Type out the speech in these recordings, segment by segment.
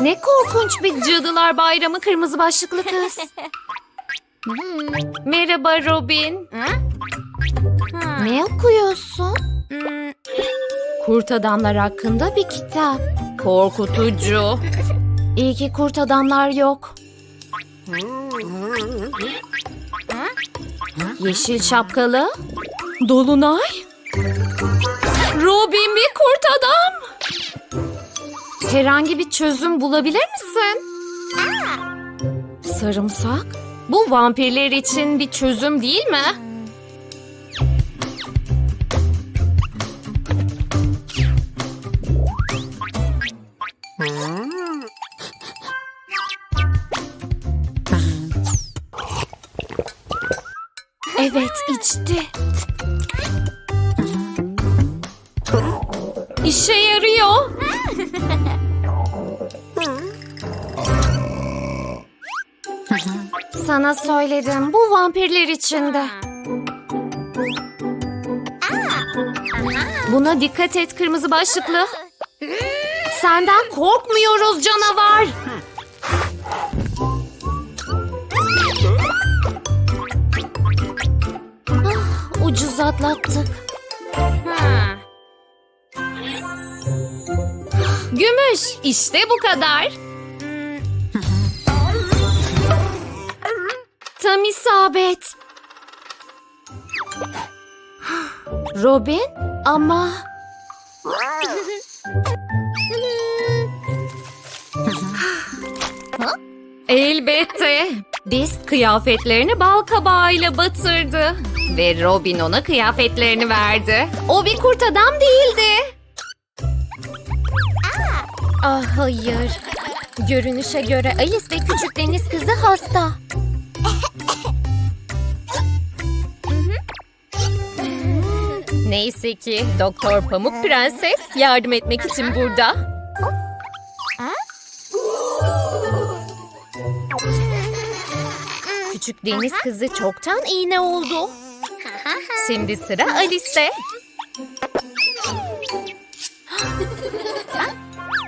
Ne korkunç bir cadılar bayramı kırmızı başlıklı kız. Hmm, Merhaba Robin. Ne okuyorsun? Kurt adamlar hakkında bir kitap. Korkutucu. İyi ki kurt adamlar yok. Yeşil şapkalı. Dolunay. Robin bir kurt adam. Herhangi bir çözüm bulabilir misin? Sarımsak? Bu vampirler için bir çözüm değil mi? Evet içti. İşe yarıyor. Sana söyledim bu vampirler içinde. Buna dikkat et kırmızı başlıklı. Senden korkmuyoruz canavar. Ah, ucuz atlattık. Gümüş işte bu kadar. Tam isabet. Robin ama... Elbette. Beast kıyafetlerini bal kabağıyla batırdı. Ve Robin ona kıyafetlerini verdi. O bir kurt adam değildi. Ah hayır. Görünüşe göre Alice ve küçük deniz kızı hasta. Neyse ki Doktor Pamuk Prenses yardım etmek için burada. Küçük deniz kızı çoktan iğne oldu. Şimdi sıra Alice'te.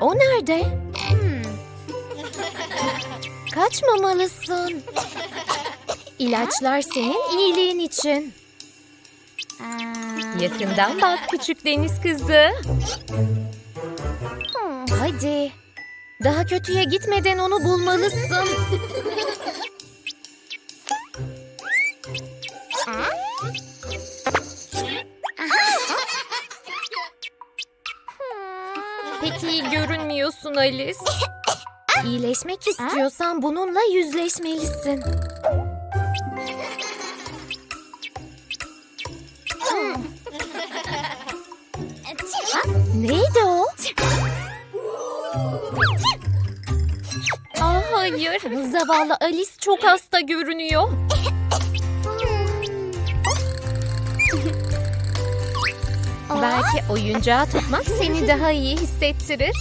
O nerede? Kaçmamalısın. İlaçlar senin iyiliğin için. Yakından bak küçük deniz kızı. Hadi. Daha kötüye gitmeden onu bulmalısın. Pek iyi görünmüyorsun Alice. İyileşmek istiyorsan bununla yüzleşmelisin. Zavallı Alice çok hasta görünüyor. Belki oyuncağı tutmak seni daha iyi hissettirir.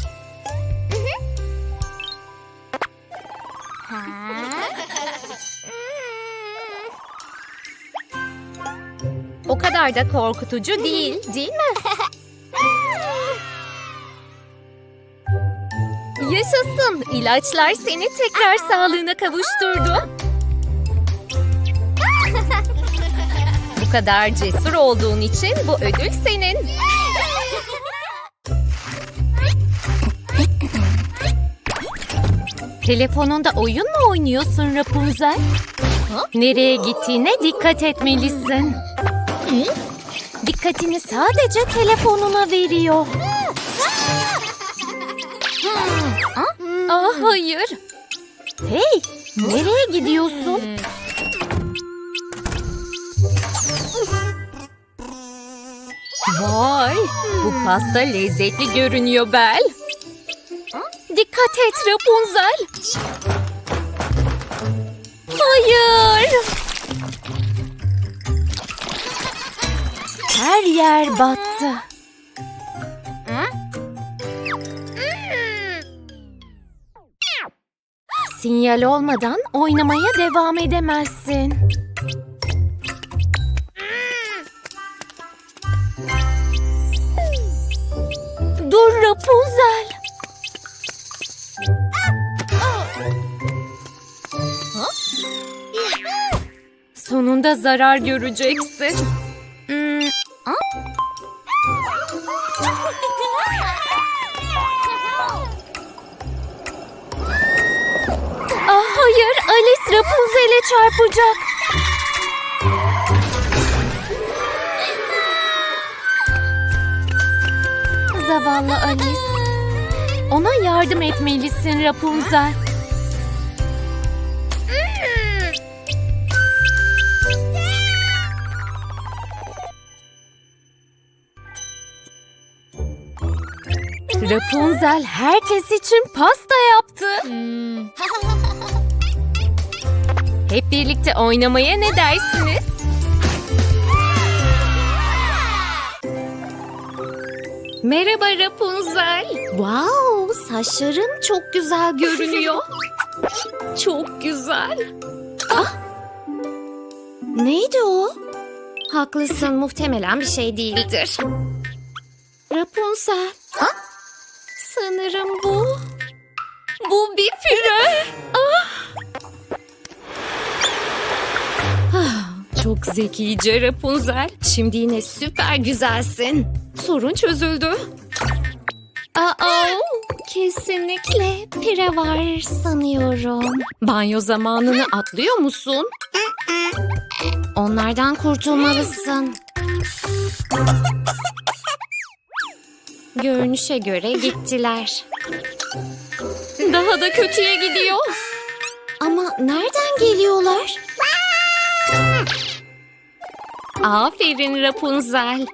O kadar da korkutucu değil, değil mi? Yaşasın. İlaçlar seni tekrar sağlığına kavuşturdu. Bu kadar cesur olduğun için bu ödül senin. Telefonunda oyun mu oynuyorsun Rapunzel? Nereye gittiğine dikkat etmelisin. Dikkatini sadece telefonuna veriyor. Hayır. Hey, nereye gidiyorsun? Vay, bu pasta lezzetli görünüyor Bel. Dikkat et Rapunzel. Hayır. Her yer battı. sinyal olmadan oynamaya devam edemezsin. Dur Rapunzel. Sonunda zarar göreceksin. Hayır, Alice Rapunzel'e çarpacak. Zavallı Alice. Ona yardım etmelisin Rapunzel. Rapunzel herkes için pasta yaptı. Hep birlikte oynamaya ne dersiniz? Merhaba Rapunzel. Wow, saçların çok güzel görünüyor. çok güzel. Ah! Neydi o? Haklısın, muhtemelen bir şey değildir. Rapunzel. Ha? Sanırım bu. Bu bir pire. Çok zekice Rapunzel. Şimdi yine süper güzelsin. Sorun çözüldü. Aa, kesinlikle pire var sanıyorum. Banyo zamanını atlıyor musun? Onlardan kurtulmalısın. Görünüşe göre gittiler. Daha da kötüye gidiyor. Ama nereden geliyorlar? Aferin Rapunzel.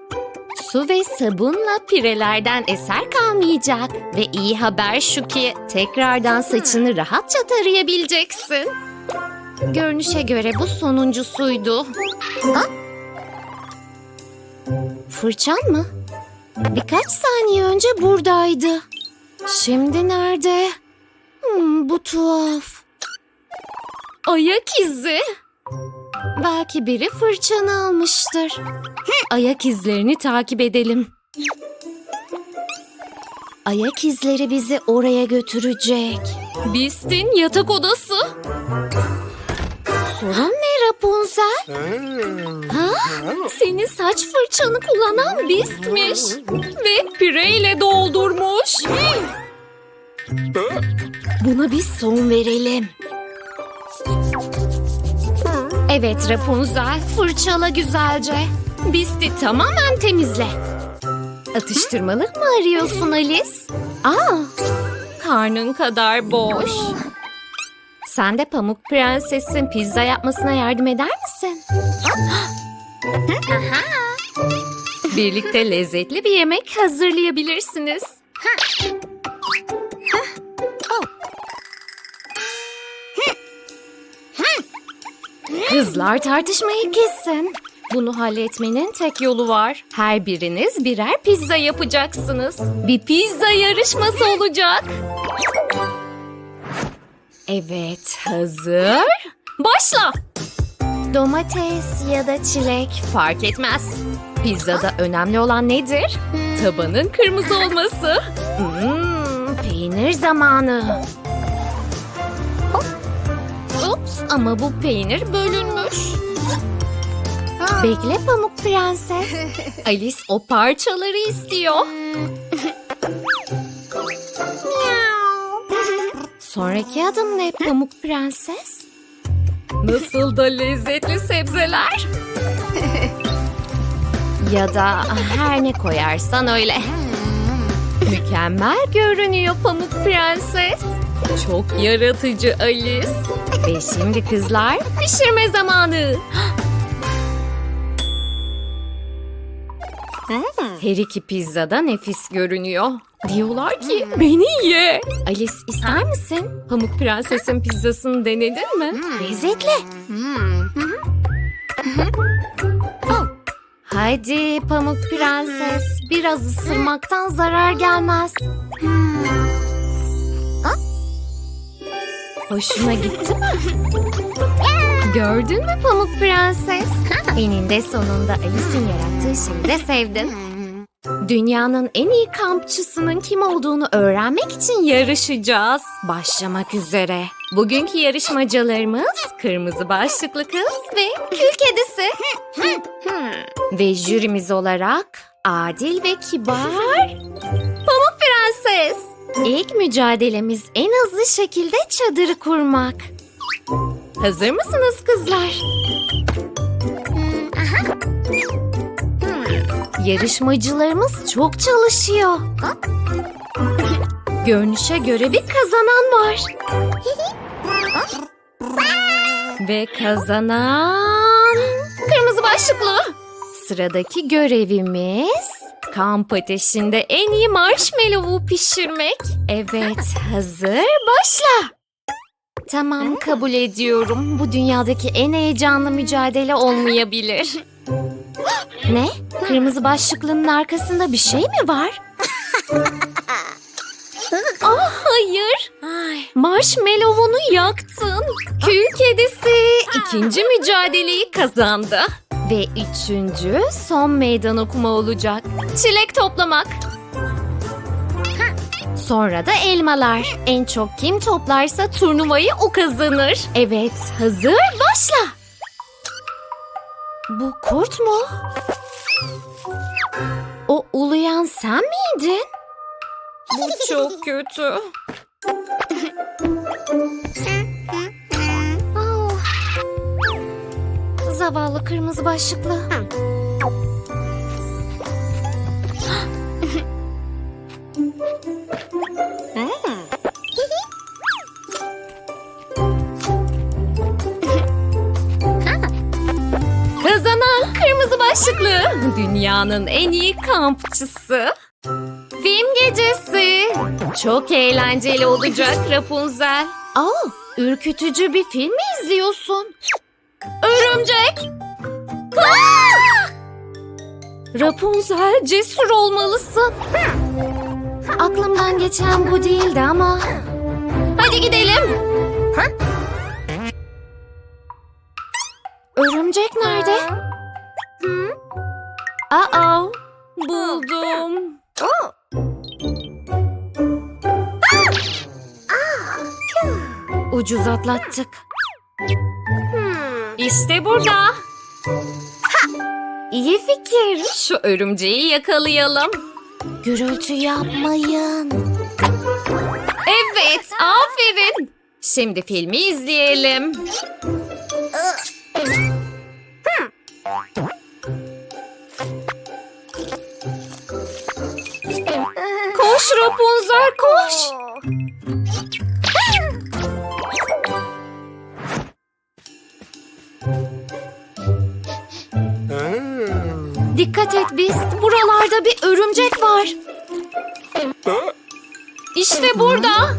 Su ve sabunla pirelerden eser kalmayacak. Ve iyi haber şu ki tekrardan saçını rahatça tarayabileceksin. Görünüşe göre bu sonuncusuydu. Ha? Fırçan mı? Birkaç saniye önce buradaydı. Şimdi nerede? Hmm, bu tuhaf. Ayak izi. Belki biri fırçanı almıştır. Ayak izlerini takip edelim. Ayak izleri bizi oraya götürecek. Beast'in yatak odası. Sorun ne Rapunzel? Ha? Senin saç fırçanı kullanan Beast'miş. Ve pireyle doldurmuş. Buna bir son verelim. Evet Rapunzel, fırçala güzelce. Beast'i tamamen temizle. Atıştırmalık mı arıyorsun Alice? Aa, karnın kadar boş. Sen de Pamuk Prenses'in pizza yapmasına yardım eder misin? Birlikte lezzetli bir yemek hazırlayabilirsiniz. Kızlar tartışmayı kessin. Bunu halletmenin tek yolu var. Her biriniz birer pizza yapacaksınız. Bir pizza yarışması olacak. Evet, hazır. Başla. Domates ya da çilek fark etmez. Pizzada önemli olan nedir? Tabanın kırmızı olması. Hmm, peynir zamanı. Ups ama bu peynir bölünmüş. Bekle Pamuk Prenses. Alice o parçaları istiyor. Sonraki adım ne Pamuk Prenses? Nasıl da lezzetli sebzeler. ya da her ne koyarsan öyle. Mükemmel görünüyor Pamuk Prenses. Çok yaratıcı Alice. Ve şimdi kızlar pişirme zamanı. Her iki pizza da nefis görünüyor. Diyorlar ki beni ye. Alice ister misin? Pamuk Prenses'in pizzasını denedin mi? Lezzetli. Hadi Pamuk Prenses. Biraz ısırmaktan zarar gelmez. Ha? Hoşuna gitti mi? Gördün mü Pamuk Prenses? Eninde sonunda Alice'in yarattığı şeyi de sevdin. Dünyanın en iyi kampçısının kim olduğunu öğrenmek için yarışacağız. Başlamak üzere. Bugünkü yarışmacılarımız kırmızı başlıklı kız ve kül kedisi. ve jürimiz olarak adil ve kibar Pamuk Prenses. İlk mücadelemiz en hızlı şekilde çadırı kurmak. Hazır mısınız kızlar? Yarışmacılarımız çok çalışıyor. Görünüşe göre bir kazanan var. Ve kazanan kırmızı başlıklı. Sıradaki görevimiz kamp ateşinde en iyi marshmallow'u pişirmek. Evet, hazır, başla. Tamam, kabul ediyorum. Bu dünyadaki en heyecanlı mücadele olmayabilir. Ne? Kırmızı başlıklının arkasında bir şey mi var? Ah hayır. Marshmallow'unu yaktın. Kül kedisi ikinci mücadeleyi kazandı. Ve üçüncü son meydan okuma olacak. Çilek toplamak. Sonra da elmalar. En çok kim toplarsa turnuvayı o kazanır. Evet, hazır, başla. Bu kurt mu? O uluyan sen miydin? Bu çok kötü. Oh. Zavallı kırmızı başlıklı. Kazanan kırmızı başlıklı. Dünyanın en iyi kampçısı. Film gecesi. Çok eğlenceli olacak Rapunzel. Aa, ürkütücü bir film mi izliyorsun? Örümcek. Aa! Rapunzel cesur olmalısın. Aklımdan geçen bu değildi ama. Hadi gidelim. Örümcek nerede? Hı? Aa, buldum. Ucuz atlattık. İşte burada. İyi fikir. Şu örümceği yakalayalım. Gürültü yapmayın. Evet, aferin. Şimdi filmi izleyelim. Koş Rapunzel koş. Dikkat et Beast. Buralarda bir örümcek var. İşte burada.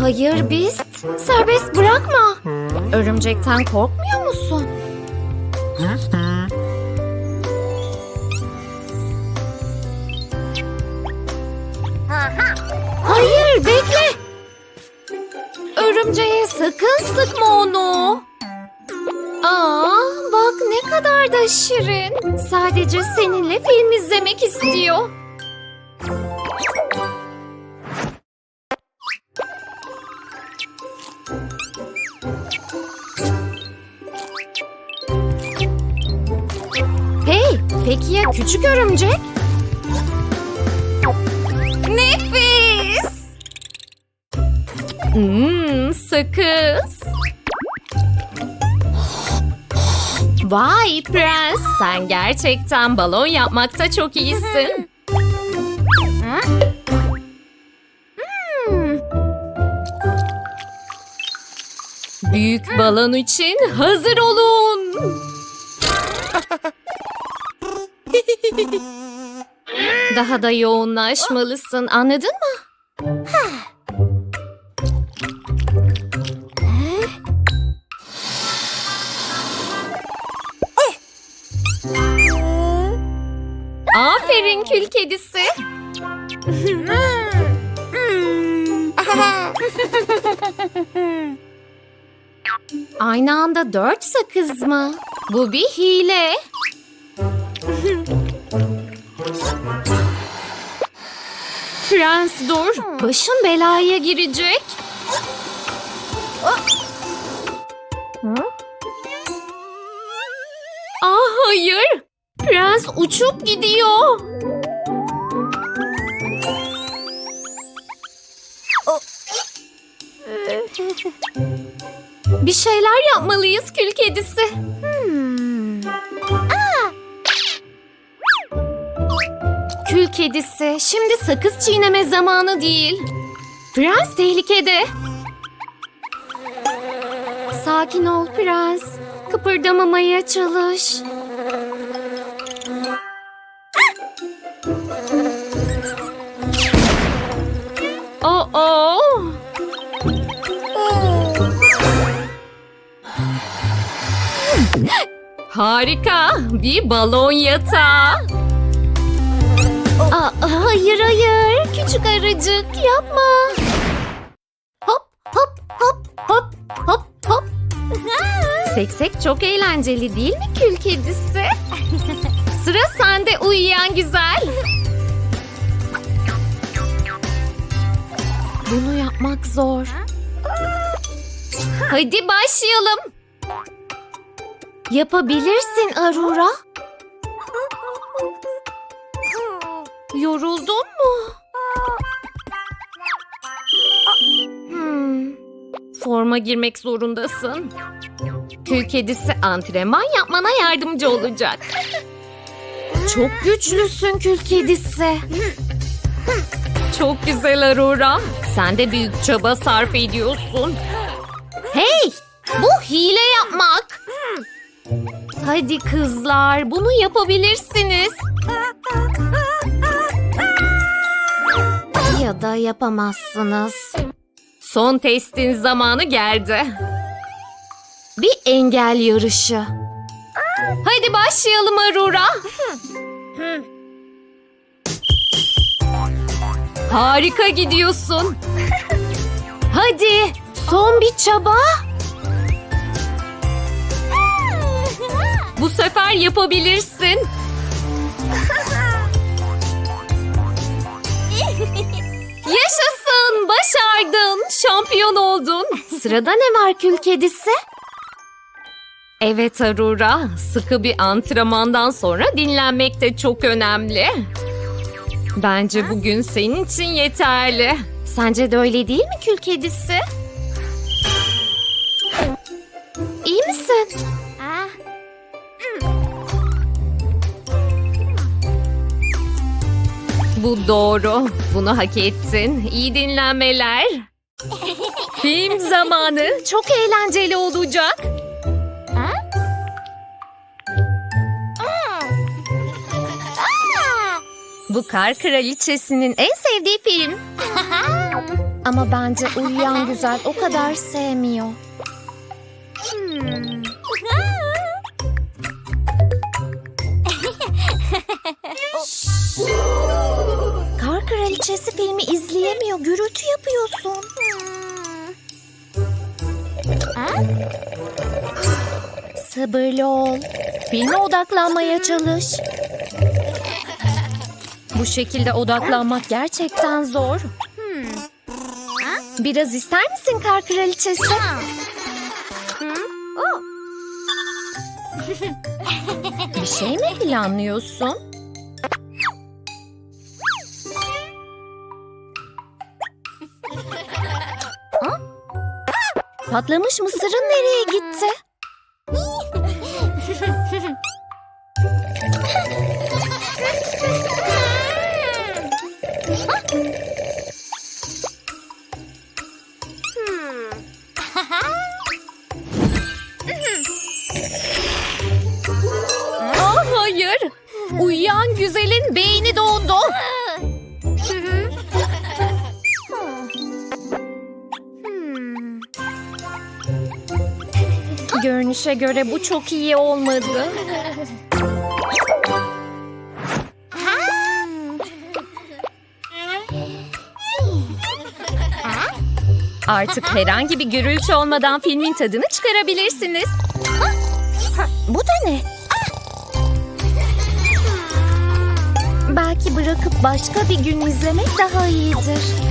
Hayır Beast. Serbest bırakma. Örümcekten korkmuyor musun? Hayır bekle. Örümceğe sakın sıkma onu. Aa, bak ne kadar da şirin. Sadece seninle film izlemek istiyor. Peki ya küçük örümcek? Nefis! Hmm, sakız. Vay prens, sen gerçekten balon yapmakta çok iyisin. Hmm. Büyük balon için hazır olun. Daha da yoğunlaşmalısın, anladın mı? Aferin kül kedisi. Aynı anda dört sakız mı? Bu bir hile. Prens dur. Başın belaya girecek. Ah hayır. Prens uçup gidiyor. Bir şeyler yapmalıyız kül kedisi. Hmm. Kül kedisi, şimdi sakız çiğneme zamanı değil. Prens tehlikede. Sakin ol prens. Kıpırdamamaya çalış. Oh oh. Harika, bir balon yatağı. Aa, hayır hayır, küçük arıcık yapma. Hop hop hop hop hop hop. Seksek çok eğlenceli değil mi kül kedisi? Sıra sende uyuyan güzel. Bunu yapmak zor. Hadi başlayalım. Yapabilirsin Arura. Yoruldun mu? Hmm. Forma girmek zorundasın. Kül kedisi antrenman yapmana yardımcı olacak. Çok güçlüsün kül kedisi. Çok güzel Aurora. Sen de büyük çaba sarf ediyorsun. Hey! Bu hile yapmak. Hadi kızlar, bunu yapabilirsiniz. Da yapamazsınız. Son testin zamanı geldi. Bir engel yarışı. Hadi başlayalım Arura. Harika gidiyorsun. Hadi son bir çaba. Bu sefer yapabilirsin. Yaşasın, başardın, şampiyon oldun. Sırada ne var kül kedisi? Evet Arura, sıkı bir antrenmandan sonra dinlenmek de çok önemli. Bence bugün senin için yeterli. Sence de öyle değil mi kül kedisi? İyi misin? Bu doğru. Bunu hak ettin. İyi dinlenmeler. Film zamanı. Çok eğlenceli olacak. Bu Kar Kraliçesi'nin en sevdiği film. Ama bence Uyuyan Güzel o kadar sevmiyor. Filmi izleyemiyor. Gürültü yapıyorsun. Sabırlı ol. Filme odaklanmaya çalış. Bu şekilde odaklanmak gerçekten zor. Biraz ister misin Kar Kraliçesi? Bir şey mi planlıyorsun? Patlamış mısırın nereye gitti? Ah hayır. Uyuyan güzelin beyni dondu. Görünüşe göre bu çok iyi olmadı. Artık herhangi bir gürültü olmadan filmin tadını çıkarabilirsiniz. Bu da ne? Belki bırakıp başka bir gün izlemek daha iyidir.